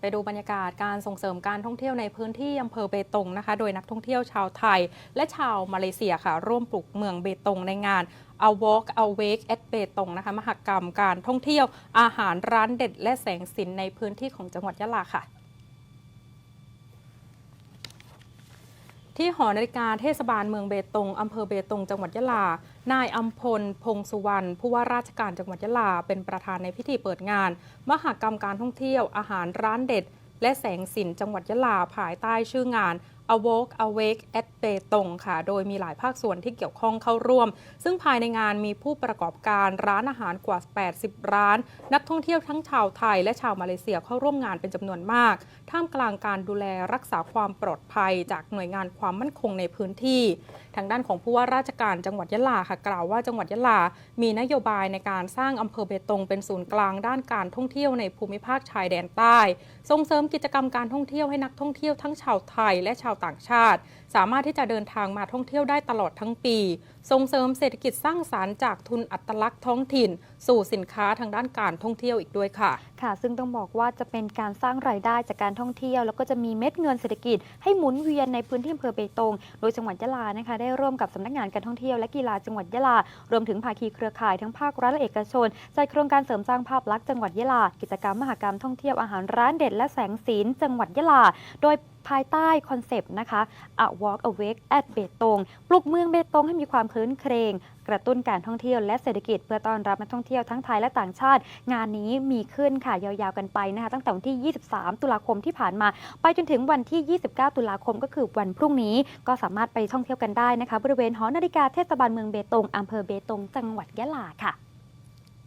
ไปดูบรรยากาศการส่งเสริมการท่องเที่ยวในพื้นที่อำเภอเบตงนะคะ โดยนักท่องเที่ยวชาวไทย และชาวมาเลเซียค่ะ ร่วมปลุกเมืองเบตงในงาน A Walk A Wake at เบตงนะคะ มหกรรมการท่องเที่ยวอาหารร้านเด็ดและแสงสินในพื้นที่ของจังหวัดยะลาค่ะ ที่หอนาฬิกาเทศบาลเมืองเบตงอำเภอเบตงจังหวัดยะลา นายอัมพล พงสุวรรณผู้ว่าราชการจังหวัดยะลา เป็นประธานในพิธีเปิดงาน มหกรรมการท่องเที่ยวอาหารร้านเด็ด และแสงสินจังหวัดยะลาภายใต้ชื่องาน A Walk Awake at เบตงค่ะ โดยมีหลายภาคส่วนที่เกี่ยวข้องเข้าร่วม ซึ่งภายในงานมีผู้ประกอบการร้านอาหารกว่า 80 ร้าน นักท่องเที่ยวทั้งชาวไทยและชาวมาเลเซียเข้าร่วมงานเป็นจำนวนมาก ท่ามกลางการดูแลรักษาความปลอดภัยจากหน่วยงานความมั่นคงในพื้นที่ ทางด้านของผู้ว่าราชการจังหวัดยะลาค่ะ กล่าวว่าจังหวัดยะลา มีนโยบายในการสร้างอำเภอเบตงเป็นศูนย์กลางด้านการท่องเที่ยวในภูมิภาคชายแดนใต้ ส่งเสริมกิจกรรมการท่องเที่ยวให้นักท่องเที่ยวทั้งชาวไทยและชาวต่างชาติ สามารถที่จะเดินทางมาท่องเที่ยวได้ตลอดทั้งปี ส่งเสริมเศรษฐกิจสร้างสารรค์จากทุนอัตลักษณ์ท้องถิ่น สู่สินค้าทางด้านการท่องเที่ยวอีกด้วยค่ะ ค่ะ ซึ่งต้องบอกว่าจะเป็นการสร้างรายได้จากการท่องเที่ยว แล้วก็จะมีเม็ดเงินเศรษฐกิจให้หมุนเวียนในพื้นที่อำเภอเบตง โดยจังหวัดยะลานะคะ ได้ร่วมกับสำนักงานการท่องเที่ยวและกีฬาจังหวัดยะลารวมถึงภาคีเครือข่ายทั้งภาครัฐและเอกชนจัดโครงการเสริมสร้างภาพลักษณ์จังหวัดยะลากิจกรรมมหกรรมท่องเที่ยวอาหารร้านเด็ดและแสงสีจังหวัดยะลา โดยภายใต้คอนเซปต์นะคะ A Walk Awake at เบตง ปลุกเมืองเบตงให้มีความคลื้นเครง กระตุ้นการท่องเที่ยวและเศรษฐกิจเพื่อต้อนรับนักท่องเที่ยวทั้งไทยและต่างชาติ งานนี้มีขึ้นค่ะยาวๆกันไปนะคะตั้งแต่วันที่ 23 ตุลาคมที่ผ่านมา ไปจนถึงวันที่ 29 ตุลาคมก็คือวันพรุ่งนี้ ก็สามารถไปท่องเที่ยวกันได้นะคะบริเวณหอนาฬิกาเทศบาลเมืองเบตงอำเภอเบตง จังหวัดยะลาค่ะ